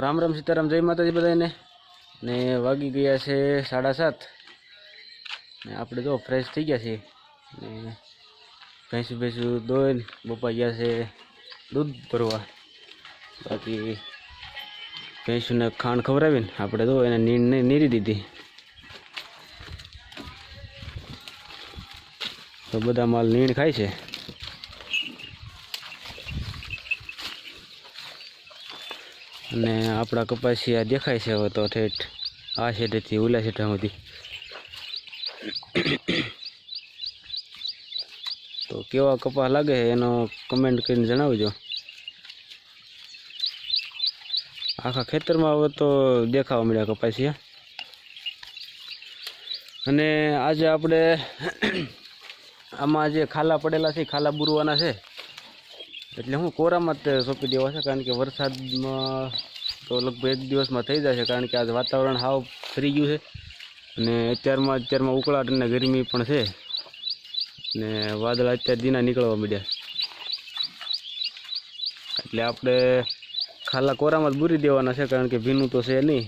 રામ રામ સીતારામ, જય માતાજી બધાને ને વાગી ગયા છે સાડા સાત. ને આપણે જો ફ્રેશ થઈ ગયા છીએ. ને ભેંસું ભેંસું દોઈને બપા ગયા છે દૂધ ભરવા. બાકી ભેંસુને ખાંડ ખવડાવીને આપણે તો એને નીણ નીરી દીધી. તો બધા માલ નીણ ખાય છે. અને આપણા કપાસિયા દેખાય છે હવે તો ઠેઠ. આ શેઠેથી ઓલા શેઠા સુધી. તો કેવા કપાસ લાગે છે એનો કમેન્ટ કરીને જણાવજો. આખા ખેતરમાં હવે તો દેખાવા મળ્યા કપાસિયા. અને આજે આપણે આમાં જે ખાલા પડેલા છે ખાલા બુરવાના છે. એટલે હું કોરામાં જ સોંપી દેવા છે, કારણ કે વરસાદમાં તો લગભગ એક દિવસમાં થઈ જશે કારણ કે આજ વાતાવરણ હાવ ફરી ગયું છે. અને અત્યારમાં અત્યારમાં ઉકળાટ અને ગરમી પણ છે. ને વાદળ અત્યારે દીના નીકળવા માંડ્યા. એટલે આપણે ખાલા કોરામાં જ બૂરી દેવાના છે, કારણ કે ભીનું તો છે નહીં.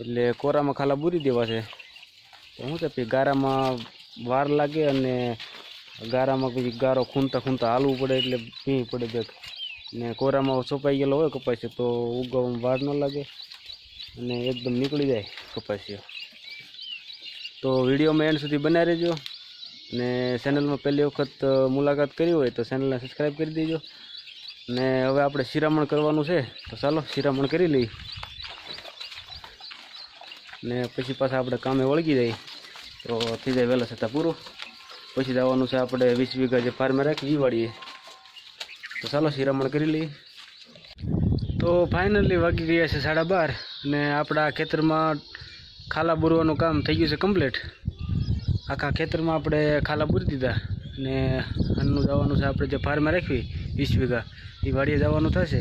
એટલે કોરામાં ખાલા બૂરી દેવા છે. તો શું છે ગારામાં વાર લાગે અને ગારામાં પછી ગારો ખૂંતા ખૂંતા હાલવું પડે એટલે ભીં પડે બેગ ને કોરામાં છોપાઈ ગયેલો હોય કપાસિયો, તો ઉગવામાં વાર ન લાગે અને એકદમ નીકળી જાય કપાસિયો. તો વિડીયોમાં એન્ડ સુધી બનાવી રહેજો ને ચેનલમાં પહેલી વખત મુલાકાત કરી હોય તો ચેનલને સબસ્ક્રાઈબ કરી દેજો. ને હવે આપણે શિરામણ કરવાનું છે, તો ચાલો શિરામણ કરી લઈએ. ને પછી પાછા આપણે કામે વળગી જઈએ તો થઈ જાય વહેલા છતાં પૂરું. પછી જવાનું છે આપણે વીસ વીઘા જે ફાર્મે રાખી વાળીએ તો ચાલો શિરામણ કરી લઈએ. તો ફાઇનલી વાગી ગયા છે સાડા બાર અને આપણા ખેતરમાં ખાલા બુરવાનું કામ થઈ ગયું છે કમ્પ્લીટ આખા ખેતરમાં આપણે ખાલા બુરી દીધા ને અન્નનું જવાનું છે આપણે જે ફાર્મે રાખવી, વીસ વીઘા, એ વાડીએ જવાનું થશે.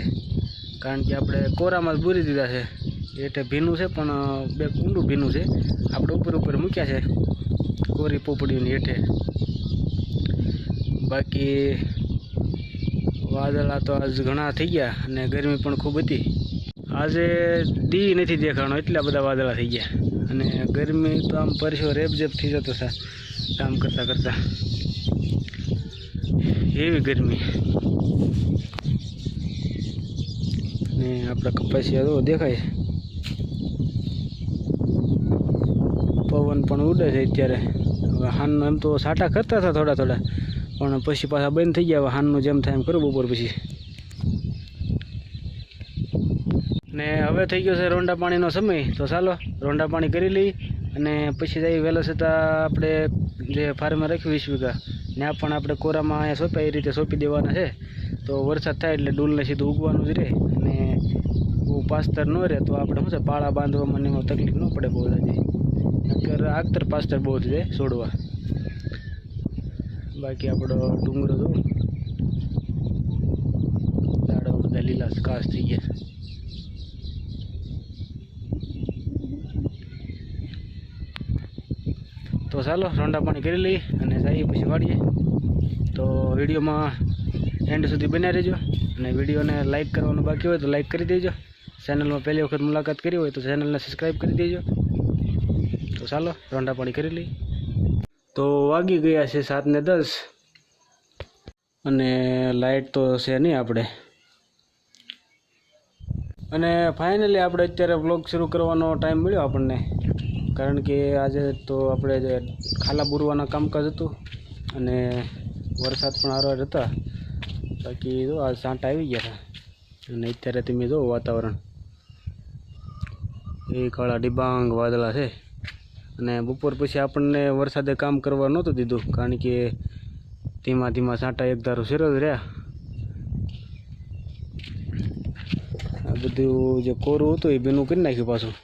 કારણ કે આપણે કોરામાં જ બુરી દીધા છે. એટલે ભીનું છે, પણ બે ઊંડું ભીનું છે. આપણે ઉપર ઉપર મૂક્યા છે. કોરી પોપડીની હેઠે. બાકી વાદળા તો આજ ઘણા થઈ ગયા અને ગરમી પણ ખૂબ હતી. આજે દી નથી દેખાણો, એટલા બધા વાદળા થઈ ગયા. અને ગરમી તો આમ પરસો રેબઝેબ થઈ જતો છે, કામ કરતાં કરતાં. એવી ગરમી. ને આપણા કપાસિયા તો દેખાય છે. પવન પણ ઉડે છે અત્યારે. હવે હાનનું એમ તો સાટા કરતા હતા થોડા થોડા, પણ પછી પાછા બંધ થઈ ગયા. હવે હાનનું જેમ થાય એમ કરું બપોર પછી. ને હવે થઈ ગયો છે રોંડા પાણીનો સમય. તો ચાલો, રોંડા પાણી કરી લઈ અને પછી જઈ વહેલા છતાં આપણે જે ફાર્મમાં રાખ્યું વીસ વીઘા. ત્યાં પણ આપણે કોરામાં અહીંયા સોંપ્યા, એ રીતે સોંપી દેવાના છે. તો વરસાદ થાય એટલે ડૂલને સીધું ઉગવાનું જ રહે. અને બહુ પાસ્તર ન રહે, તો આપણે શું છે, પાળા બાંધવામાં એમાં તકલીફ ન પડે બહુ બધી. નકર આગતર પાસ્તર બહુ જ છે છોડવા. બાકી આપણો ડુંગરો તો ઝાડો બધા લીલા ઘાસ થઈ ગયા. તો ચાલો, રોંડા પાણી કરી લઈએ અને જઈએ પછી વાળીએ. તો વિડીયોમાં એન્ડ સુધી બન્યા રહેજો. અને વિડીયોને લાઇક કરવાનું બાકી હોય તો લાઈક કરી દેજો. ચેનલમાં પહેલી વખત મુલાકાત કરી હોય તો ચેનલને સબસ્ક્રાઈબ કરી દેજો. તો ચાલો, રોંડા પાણી કરી લઈ તો વાગી ગયા છે સાત ને દસ. અને લાઇટ તો છે નહીં આપણે. અને ફાઇનલી આપણે અત્યારે બ્લોગ શરૂ કરવાનો ટાઈમ મળ્યો આપણને. કારણ કે આજે તો આપણે ખાલા બુરવાના કામકાજ હતું અને વરસાદ પણ હારો હતા. બાકી જો આ સાંટા આવી ગયા હતા. અને અત્યારે તમે જો વાતાવરણ. એ કાળા ડિબાંગ વાદળા છે. અને બપોર પછી આપણને વરસાદે કામ કરવા નહોતું દીધું, કારણ કે ધીમા ધીમા સાંટા એક ધારું શેરો જ રહ્યા. આ બધું જે કોરું હતું એ ભીનું કરી નાખ્યું પાછું.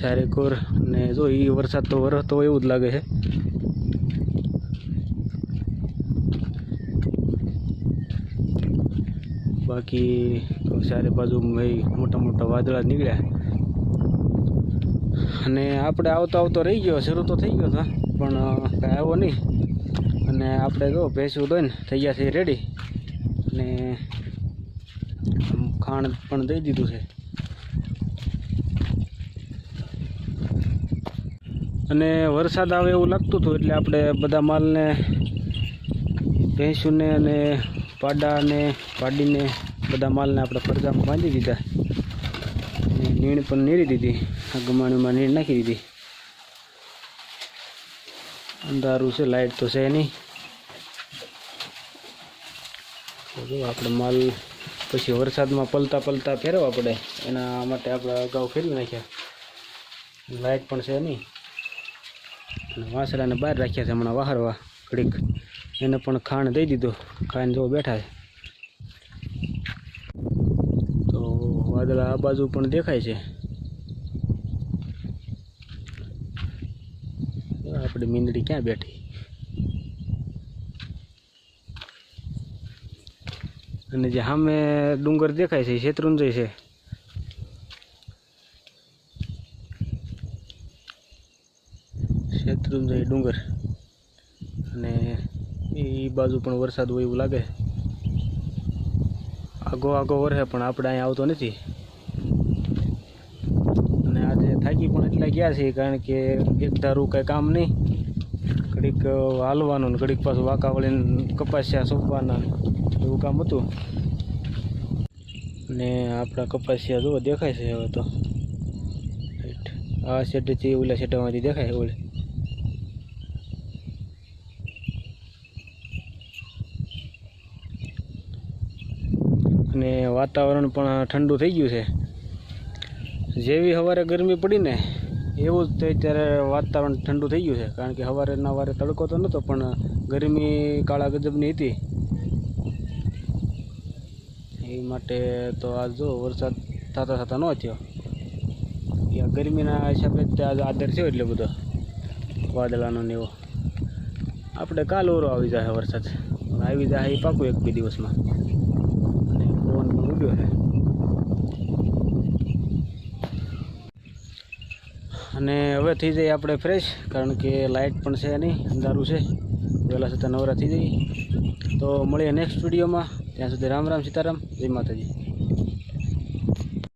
સારી કોર ને જો એ વરસાદ તો વરસતો એવું જ લાગે છે. બાકી ચારે બાજુ મોટા મોટા વાદળા નીકળ્યા. અને આપણે આવતો આવતો રહી ગયો, શરૂ તો થઈ ગયો હતો પણ કાંઈ આવ્યો નહીં. અને આપણે જો ભેંસું દોઈને થઈ ગયા છે રેડી અને ખાણ પણ દઈ દીધું છે. અને વરસાદ આવે એવું લાગતું હતું, એટલે આપણે બધા માલને, ભેંસુને અને પાડાને, પાડીને બધા માલને આપણે ફરજામાં બાંધી દીધા. નીણ પણ નીરી દીધી. આ ગમાણીમાં નીણ નાખી દીધી. અંધારું છે લાઇટ તો છે નહીં. જો આપણે માલ પછી વરસાદમાં પલતા પલતા ફેરવવા પડે. એના માટે આપણે અગાઉ ફેરવી નાખ્યા. લાઇટ પણ છે નહીં. અને બહાર રાખ્યા છે હમણાં વાહરવા. ઘડીક. એને પણ ખાણ દઈ દીધો. ખાઈને જો બેઠા છે તો વાદળા આ બાજુ પણ દેખાય છે. આપણી મીંદડી ક્યાં બેઠી? અને જે સામે ડુંગર દેખાય છે શેત્રુંજય છે. શેત્રુંજય ડુંગર. અને એ બાજુ પણ વરસાદ હોય એવું લાગે. આગો આગો વરસે પણ આપણે અહીંયા આવતો નથી અને આજે થાકી પણ એટલા ગયા છીએ, કારણ કે એક ધારું કાંઈ કામ નહીં. ઘડીક હાલવાનું ને ઘડીક પાછું વાંકા વળીને કપાસિયા સોંપવાના એવું કામ હતું. ને આપણા કપાસિયા જુઓ દેખાય છે હવે તો. આ શેટેથી ઓલા શેટામાંથી દેખાય ઓલે. અને વાતાવરણ પણ ઠંડુ થઈ ગયું છે. જેવી સવારે ગરમી પડી ને એવું જ તે અત્યારે વાતાવરણ ઠંડુ થઈ ગયું છે, કારણ કે સવારે વારે તડકો તો નહોતો પણ ગરમી કાળા ગજબની હતી. એ માટે તો આ જો વરસાદ થતા થતા ન થયો. આ ગરમીના હિસાબે ત્યાં આદર થયો એટલે બધો વાદળાનો ને એવો. આપણે કાલ ઓરો આવી જાય વરસાદ. આવી જાય એ પાકું એક બે દિવસમાં. અને પવન પણ ઉડ્યો છે. અને હવે થઈ જઈએ આપણે ફ્રેશ કારણ કે લાઇટ પણ છે નહીં, અંધારું છે. વહેલા છતાં નવરા થઈ જઈએ. તો મળીએ નેક્સ્ટ વિડીયોમાં ત્યાં સુધી રામ રામ સીતારામ. જય માતાજી.